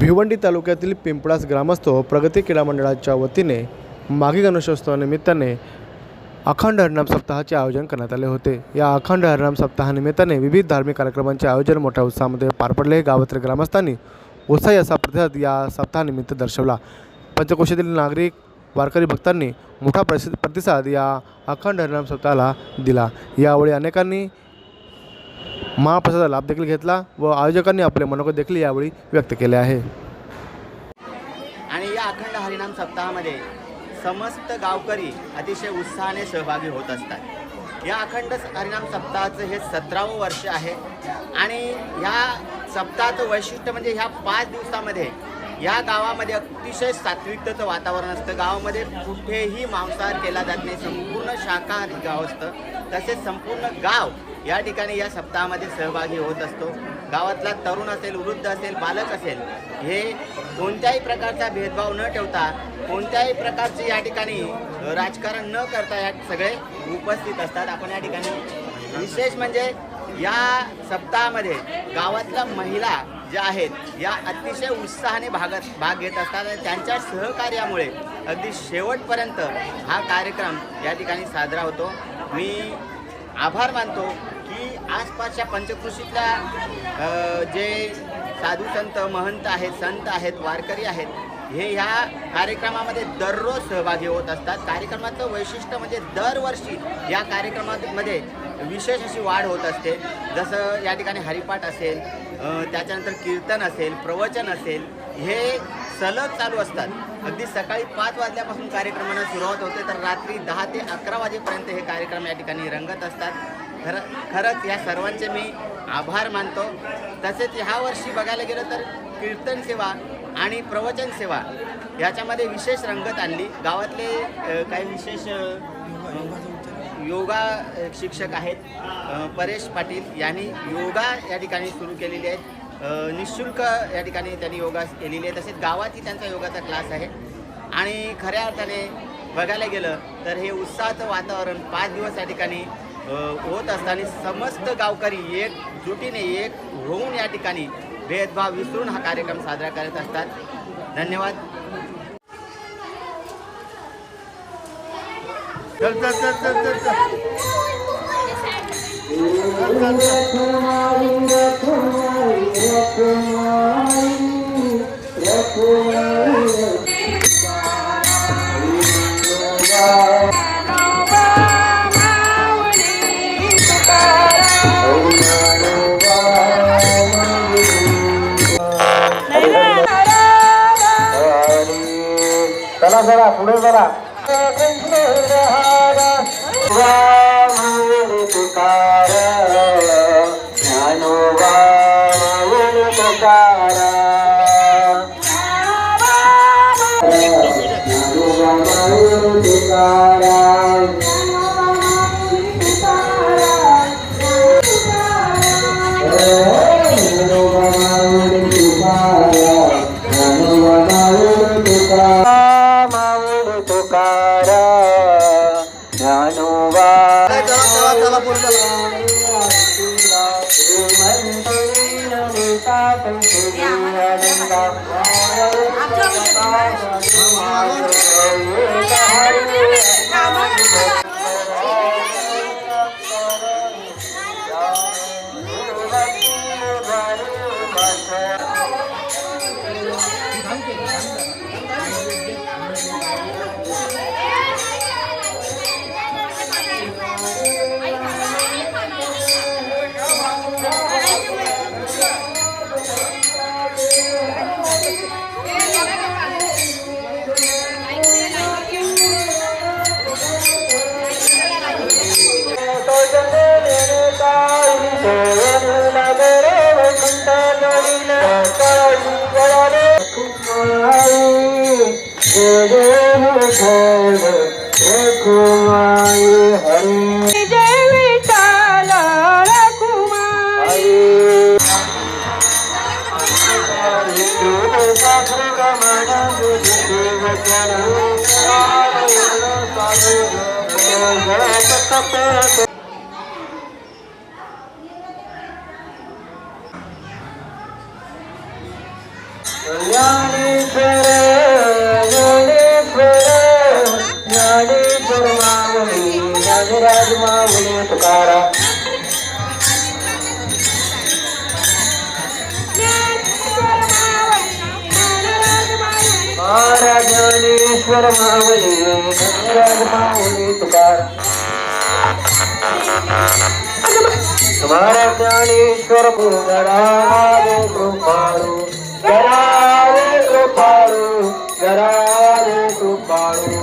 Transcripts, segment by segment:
भिवंडी तालुक्यातील पिंपळास ग्रामस्थ प्रगती क्रीडा मंडळाच्या वतीने माघी गणेशोत्सवानिमित्ताने अखंड हरणाम सप्ताहाचे आयोजन करण्यात आले होते. या अखंड हरणाम सप्ताहानिमित्ताने विविध धार्मिक कार्यक्रमांचे आयोजन मोठ्या उत्साहामध्ये पार पडले. गावातील ग्रामस्थांनी उत्साही असा प्रतिसाद या सप्ताहानिमित्त दर्शवला. पंचकोशातील नागरिक वारकरी भक्तांनी मोठा प्रसि प्रतिसाद या अखंड हरणाम सप्ताहाला दिला. यावेळी अनेकांनी महाप्रसादाचा लाभ देखील घेतला व आयोजकांनी आपले मनोगत देखील यावेळी व्यक्त केले आहे. आणि या अखंड हरिनाम सप्ताहामध्ये समस्त गावकरी अतिशय उत्साहाने सहभागी होत असतात. या अखंड हरिनाम सप्ताहाचं हे सतरावं वर्ष आहे आणि ह्या सप्ताहाचं वैशिष्ट्य म्हणजे ह्या पाच दिवसामध्ये या गावामध्ये अतिशय सात्विकतेचं वातावरण असतं. गावामध्ये कुठेही मांसाहार केला जात नाही. संपूर्ण शाकाहारी गाव असतं. तसेच संपूर्ण गाव या ठिकाणी या सप्ताहामध्ये सहभागी होत असतो. गावातला तरुण असेल वृद्ध असेल बालक असेल हे कोणत्याही प्रकारचा भेदभाव न ठेवता कोणत्याही प्रकारचे या ठिकाणी राजकारण न करता या सगळे उपस्थित असतात. आपण या ठिकाणी विशेष म्हणजे या सप्ताहामध्ये गावातल्या महिला ज्या आहेत या अतिशय उत्साहाने भागात भाग घेत असतात आणि त्यांच्या सहकार्यामुळे अगदी शेवटपर्यंत हा कार्यक्रम या ठिकाणी साजरा होतो. मी आभार मानतो की आसपासच्या पंचकृषीतल्या जे साधू संत महंत आहेत संत आहेत वारकरी आहेत हे ह्या कार्यक्रमामध्ये दररोज सहभागी होत असतात. कार्यक्रमाचं वैशिष्ट्य म्हणजे दरवर्षी या कार्यक्रमामध्ये विशेष अशी वाढ होत असते. जसं या ठिकाणी हरिपाठ असेल त्याच्यानंतर कीर्तन असेल प्रवचन असेल हे सलग चालू असतात. अगदी सकाळी पाच वाजल्यापासून कार्यक्रमांना सुरुवात होते तर रात्री दहा ते अकरा वाजेपर्यंत हे कार्यक्रम या ठिकाणी रंगत असतात. खरं खरंच या सर्वांचे मी आभार मानतो. तसेच ह्या वर्षी बघायला गेलं तर कीर्तन सेवा आणि प्रवचन सेवा याच्यामध्ये विशेष रंगत आणली. गावातले काही विशेष योगा शिक्षक आहेत परेश पाटील यांनी योगा या ठिकाणी सुरू केलेली आहेत. निशुल्क या ठिकाणी त्यांनी योगा केलेली आहे. तसेच गावातही त्यांचा योगाचा क्लास आहे. आणि खऱ्या अर्थाने बघायला गेलं तर हे उत्साहाचं वातावरण पाच दिवस या ठिकाणी होत असताना समस्त गावकरी एकजुटीने एक होऊन या ठिकाणी भेदभाव विसरून हा कार्यक्रम साजरा करत असतात. धन्यवाद. चल चल चल चल चल. चला जरा पुढे जरा. తుకార జ్ఞానో వామను తుకార తుకార हरे जय विठ्ठल रखुमाई हरे ज्ञानेश्वर माऊली ज्ञानराज माऊली तुकाराम महाराज ज्ञानेश्वर गरारे कृपाळू गरारे कृपाळू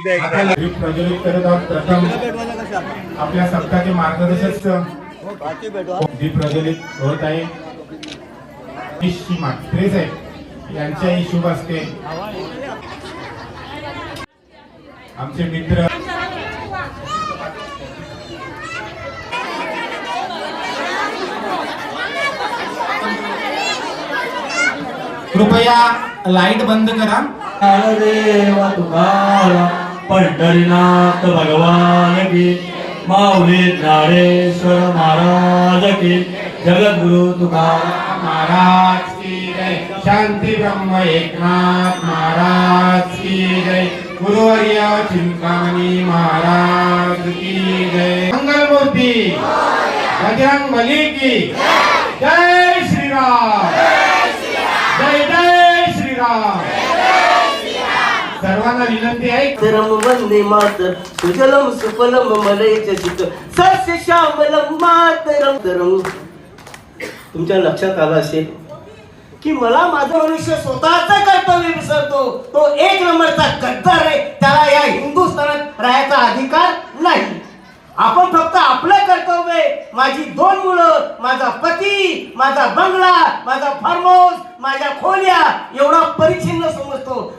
प्रज्वलित करत आहोत. प्रथम आपल्या सप्ताहाचे मार्गदर्शक दीप प्रज्वलित होत आहे यांच्याही शुभ असते आमचे मित्र. कृपया लाइट बंद करा. पंढरीनाथ भगवान की माऊली ज्ञानेश्वर महाराज की जगद्गुरु तुकाराम महाराज की जय शांती ब्रह्म एकनाथ महाराज की जय गुरुवर्य चिंतामणी महाराज की जय। मंगलमूर्ती बजरंग बली की जय श्रीराम जय जय श्रीराम सर्वांना विनंती आहे. तरम वंदे मातर सुजलम सुफलम मलयच चित सस्य श्यामलम मातरम तरम तुमच्या लक्षात आलं असेल की मला माझं मनुष्य स्वतःच कर्तव्य विसरतो. तो एक नंबरचा गद्दार आहे. त्याला या हिंदुस्थानात राहायचा अधिकार नाही. आपण फक्त आपलं कर्तव्य माझी दोन मुलं माझा पती माझा बंगला माझा फार्म हाऊस माझ्या खोल्या एवढा परिचिन्न समजतो.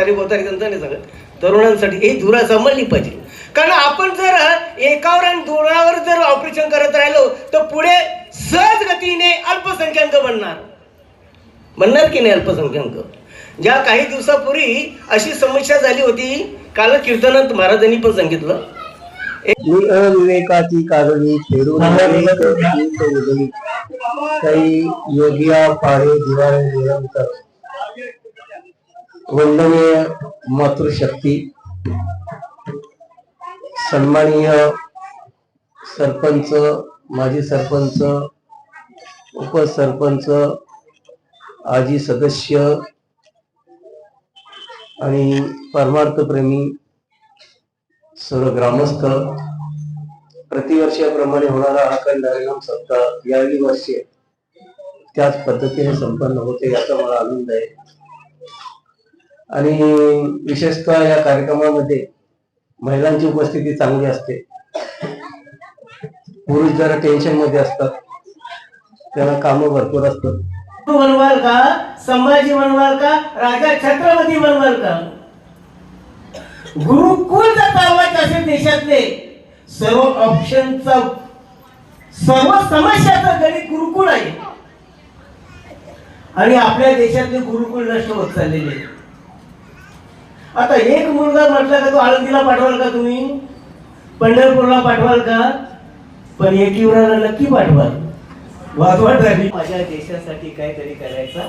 म्हातारी बोतारी त्यांचं नाही सांगत तरुणांसाठी ही धुरा सांभाळली पाहिजे. कारण आपण जर एकावर आणि दोनावर जर ऑपरेशन करत राहिलो तर पुढे सहज गतीने अल्पसंख्याक बनणार. बनणार की नाही अल्पसंख्याक? ज्या काही दिवसापूर्वी अशी समस्या झाली होती काल कीर्तनात महाराजांनी पण सांगितलं. मी अविवेकाची कारणी फेडून काही योगिया पारे दिवाळे निरंतर. वंदनीय मातृशक्ती. सन्माननीय सरपंच माजी सरपंच उपसरपंच आजी सदस्य आणि परमार्थप्रेमी सर्व ग्रामस्थ. प्रतिवर्षाप्रमाणे होणारा अखंड हरिनाम सप्ताह यावेळी वर्षी त्याच पद्धतीने संपन्न होते याचा मला आनंद आहे. आणि विशेषतः या कार्यक्रमामध्ये महिलांची उपस्थिती चांगली असते. पुरुष जरा टेन्शनमध्ये असतात. त्यांना काम भरपूर असतात. बनवाल का? संभाजी बनवाल का? राजा छत्रपती बनवाल का? गुरुकुल जर चालवायचे असेल देशातले. सर्व ऑप्शनचा सर्व समस्याचं गणित गुरुकुल आहे. आणि आपल्या देशातले गुरुकुल नष्ट होत चाललेले आहे. आता एक मुलगा म्हटला का तो आळंदीला पाठवाल का तुम्ही? पंढरपूरला पाठवाल का? पण एकविराला नक्की पाठवाल. वाजवाट झाली माझ्या देशासाठी काहीतरी करायचं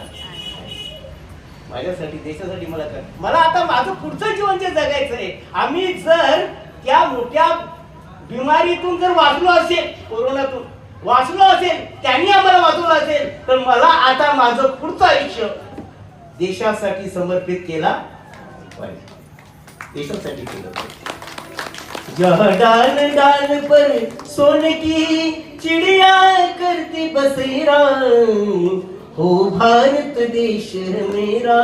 माझ्यासाठी देशासाठी मला कर. मला आता माझं पुढचं जीवन जे जगायचं आहे आम्ही जर त्या मोठ्या बिमारीतून जर वाचलो असेल कोरोनातून वाचलो असेल त्यांनी आम्हाला वाचवलं असेल तर मला आता माझं पुढचं आयुष्य देशासाठी समर्पित केला डाल डाल पर सोने की चिड़िया करती बसेरा, हो भारत देश मेरा,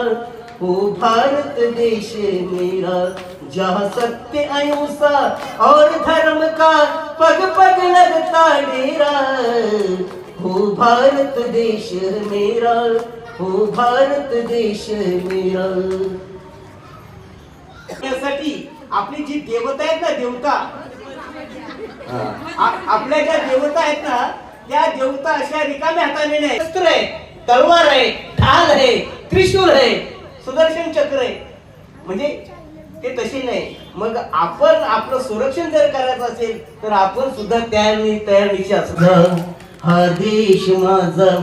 हो भारत देश मेरा। जहाँ सत्य अहिंसा और धर्म का पग पग लगता डेरा, हो भारत देश मेरा, हो भारत देश मेरा। त्यासाठी आपली जी देवता आहेत ना देवता. आपल्या ज्या देवता आहेत ना त्या देवता अशा रिकाम्या हाताने नाही. शस्त्र आहे तलवार आहे ढाल आहे त्रिशूल आहे सुदर्शन चक्र आहे. म्हणजे ते तसे नाही. मग आपण आपलं संरक्षण जर करायचं असेल तर आपण सुद्धा त्या तयारीशी असणं हा देश माझा.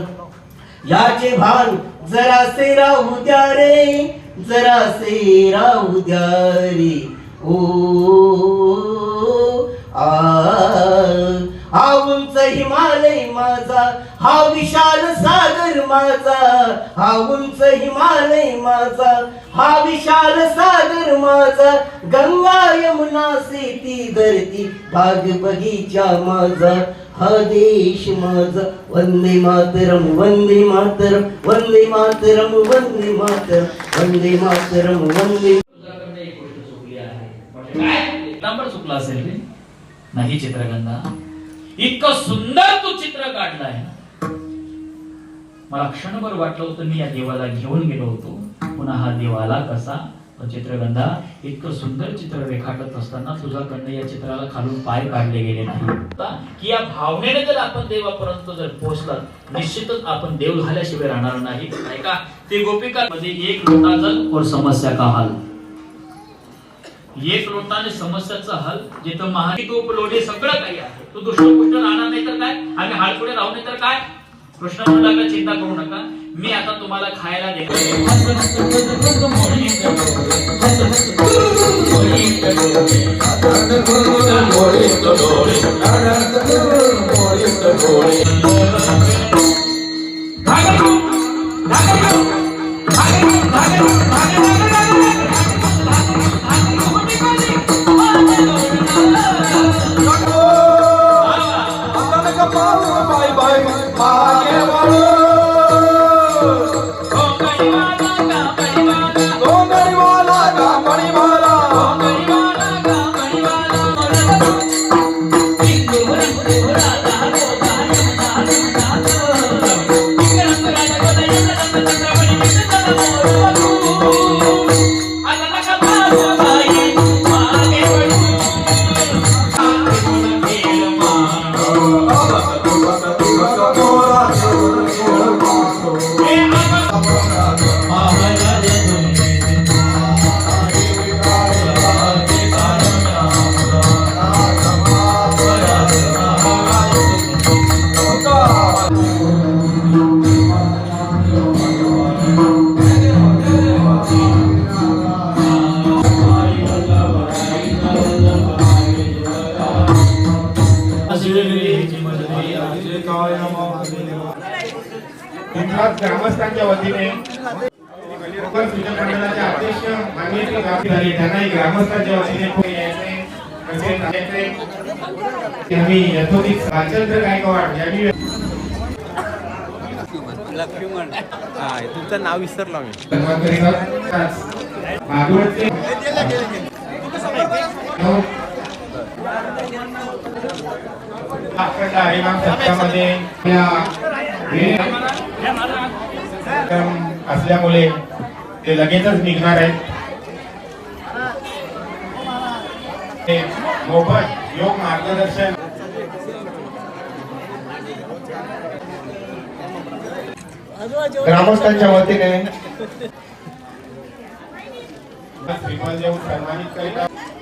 याचे भान जरासे राहू द्या रे. जरासे राहू द्या रे. ओ आ हा उंच हिमालय माझा हा विशाल सागर माझा. हा उंच हिमालय माझा हा विशाल सागर माझा गंगा यमुना सेती धरती बाग बगीचा माझा. हा देश माझा वंदे मातरम वंदे मातरम वंदे मातरम वंदे मातरम वंदे मातरम वंदे म्हणजे नंबर चुकला असेल रे. नाही चित्रगंधा. इतकं सुंदर तू चित्र काढलाय. ना मला क्षणभर वाटलं होतं मी या देवाला घेऊन गेलो होतो. पुन्हा हा देवाला कसा पण चित्रगंधा इतकं सुंदर चित्र रेखाटत असताना तुझ्याकडनं या चित्राला खालून पाय काढले गेले नाही की या भावनेने जर आपण देवापर्यंत जर पोहोचलात निश्चितच आपण देव झाल्याशिवाय राहणार नाही. नाही का? ते गोपिका मध्ये एक लोटा जल और समस्या का हल? एक लोटाने समस्याचा हल जिथं महागी तूप लोढे सगळं काही आहे. तू दुष्टपुष्ट राहणार नाही तर काय? आम्ही हाडपुढे राहू नाही तर काय? कृष्ण म्हणला चिंता करू नका? मी आता तुम्हाला खायला इथलाच ग्रामस्थांच्या वतीने कोकण सूचक मंडळाचे अध्यक्ष माननीय श्री गावी झाले त्यांनाही ग्रामस्थांच्या वतीने पुढे यायचे तसेच यायचे. आम्ही यथोचित राजचंद्र गायकवाड यांनी तुमचं नाव विसरलो मी धन्यवाद असल्यामुळे ते लगेचच निघणार आहेत. ते मोफत योग मार्गदर्शन. ग्रामस्थांच्या वतीने. सन्मानित करीत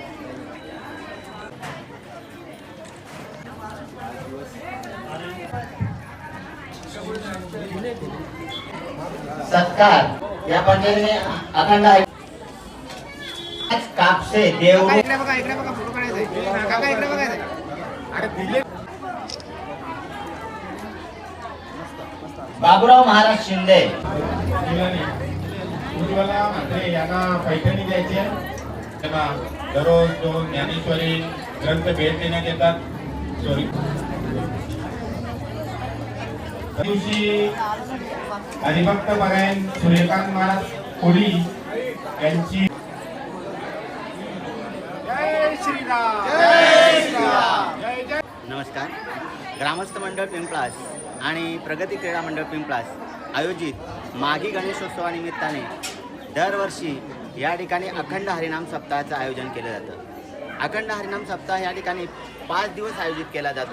सत्कार. या पद्धतीने अखंड आहे. कापसे देव बाबुराव महाराज शिंदे मुलांनी उज्ज्वला म्हात्रे यांना पैठणी द्यायची आहे त्यांना दररोज दोन ज्ञानेश्वरी ग्रंथ भेट देण्यात येतात सॉरी दिवशी हरिभक्त परायण सूर्यकांत महाराज कोळी यांची नमस्कार. ग्रामस्थ मंडळ पिंपळास आणि प्रगती क्रीडा मंडळ पिंपळास आयोजित माघी गणेशोत्सवानिमित्ताने दरवर्षी या ठिकाणी अखंड हरिनाम सप्ताहाचं आयोजन केलं जातं. अखंड हरिनाम सप्ताह या ठिकाणी पाच दिवस आयोजित केला जातो.